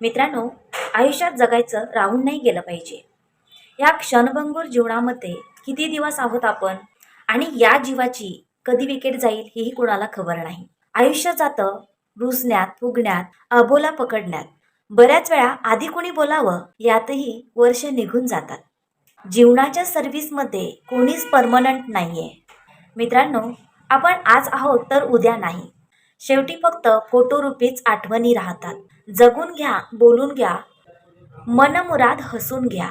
मित्रांनो आयुष्यात जगायचं राहून नाही गेलं पाहिजे. या क्षणभंगूर जीवनामध्ये किती दिवस आहोत आपण? आणि या जीवाची कधी विकेट जाईल हेही कोणाला खबर नाही. आयुष्य जातं रुजण्यात फुगण्यात अबोला पकडण्यात. बऱ्याच वेळा आधी कोणी बोलावं यातही वर्ष निघून जातात. जीवनाच्या सर्व्हिसमध्ये कोणीच परमनंट नाहीये. मित्रांनो आपण आज आहोत तर उद्या नाही. शेवटी फक्त फोटोरूपीच आठवणी राहतात. जगून घ्या बोलून घ्या मनमुराद हसून घ्या.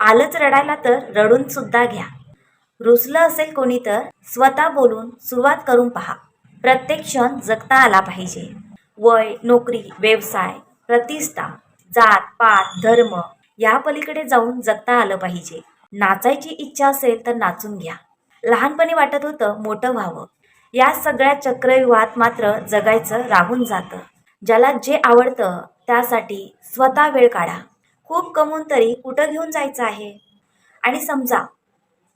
आलंच रडायला तर रडून सुद्धा घ्या. रुसलं असेल कोणी तर स्वतः बोलून सुरुवात करून पहा. प्रत्येक क्षण जगता आला पाहिजे. वय नोकरी व्यवसाय प्रतिष्ठा जात पात धर्म या पलीकडे जाऊन जगता आलं पाहिजे. नाचायची इच्छा असेल तर नाचून घ्या. लहानपणी वाटत होतं मोठं व्हावं. या सगळ्या चक्रव्यूहात मात्र जगायचं राहून जातं. ज्याला जे आवडतं त्यासाठी स्वतः वेळ काढा. खूप कमवून तरी कुठं घेऊन जायचं आहे? आणि समजा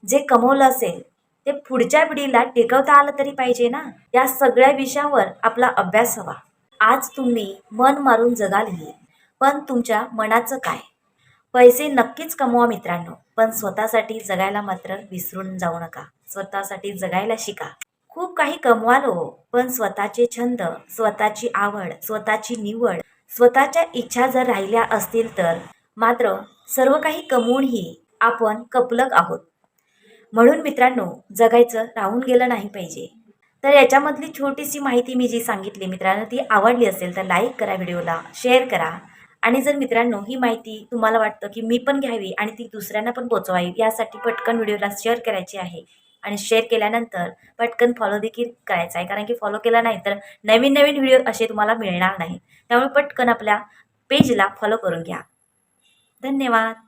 जे कमवलं असेल ते पुढच्या पिढीला टिकवता आलं तरी पाहिजे ना? या सगळ्या विषयावर आपला अभ्यास हवा. आज तुम्ही मन मारून जगाल ही. पण तुमच्या मनाचं काय? पैसे नक्कीच कमवा मित्रांनो पण स्वतःसाठी जगायला मात्र विसरून जाऊ नका. स्वतःसाठी जगायला शिका. खूप काही कमवालो हो, पण स्वतःचे छंद स्वतःची आवड स्वतःची निवड स्वतःच्या इच्छा जर राहिल्या असतील तर मात्र सर्व काही कमवूनही आपण कपलक आहोत. म्हणून मित्रांनो जगायचं राहून गेलं नाही पाहिजे. तर याच्यामधली छोटीशी माहिती मी जी सांगितली मित्रांनो ती आवडली असेल तर लाईक करा व्हिडिओला शेअर करा. आणि जर मित्रांनो ही माहिती तुम्हाला वाटतं की मी पण घ्यावी आणि ती दुसऱ्यांना पण पोचवावी यासाठी पटकन व्हिडिओला शेअर करायची आहे. आणि शेअर केल्यानंतर पटकन फॉलो देखील करायचा आहे. कारण की फॉलो केला नाही तर नवीन नवीन व्हिडिओ असे तुम्हाला मिळणार नाही. त्यामुळे पटकन आपल्या पेजला फॉलो करून घ्या. धन्यवाद.